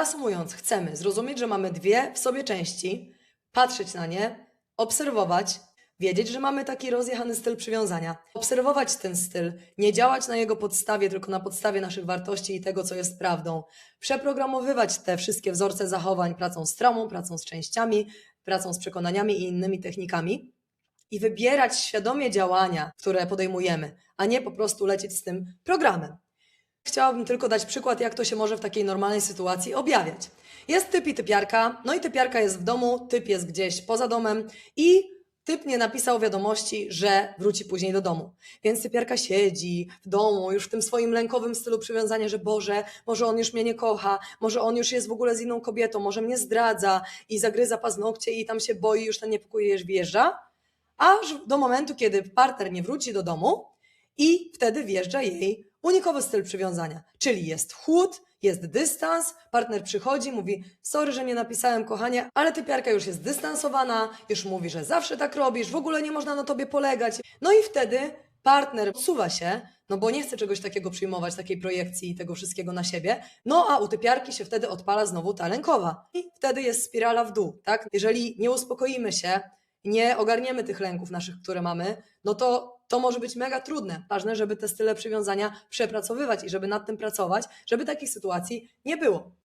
Reasumując, chcemy zrozumieć, że mamy dwie w sobie części, patrzeć na nie, obserwować, wiedzieć, że mamy taki rozjechany styl przywiązania, obserwować ten styl, nie działać na jego podstawie, tylko na podstawie naszych wartości i tego, co jest prawdą, przeprogramowywać te wszystkie wzorce zachowań pracą z traumą, pracą z częściami, pracą z przekonaniami i innymi technikami i wybierać świadomie działania, które podejmujemy, a nie po prostu lecieć z tym programem. Chciałabym tylko dać przykład, jak to się może w takiej normalnej sytuacji objawiać. Jest typ i typiarka, no i typiarka jest w domu, typ jest gdzieś poza domem i typ nie napisał wiadomości, że wróci później do domu. Więc typiarka siedzi w domu, już w tym swoim lękowym stylu przywiązania, że Boże, może on już mnie nie kocha, może on już jest w ogóle z inną kobietą, może mnie zdradza i zagryza paznokcie i tam się boi, już ten niepokój wjeżdża, aż do momentu, kiedy partner nie wróci do domu i wtedy wjeżdża jej unikowy styl przywiązania, czyli jest chłód, jest dystans, partner przychodzi, mówi sorry, że nie napisałem kochanie, ale typiarka już jest dystansowana, już mówi, że zawsze tak robisz, w ogóle nie można na tobie polegać. No i wtedy partner odsuwa się, no bo nie chce czegoś takiego przyjmować, takiej projekcji i tego wszystkiego na siebie, no a u typiarki się wtedy odpala znowu ta lękowa. I wtedy jest spirala w dół, tak? Jeżeli nie uspokoimy się, nie ogarniemy tych lęków naszych, które mamy, no to to może być mega trudne. Ważne, żeby te style przywiązania przepracowywać i żeby nad tym pracować, żeby takich sytuacji nie było.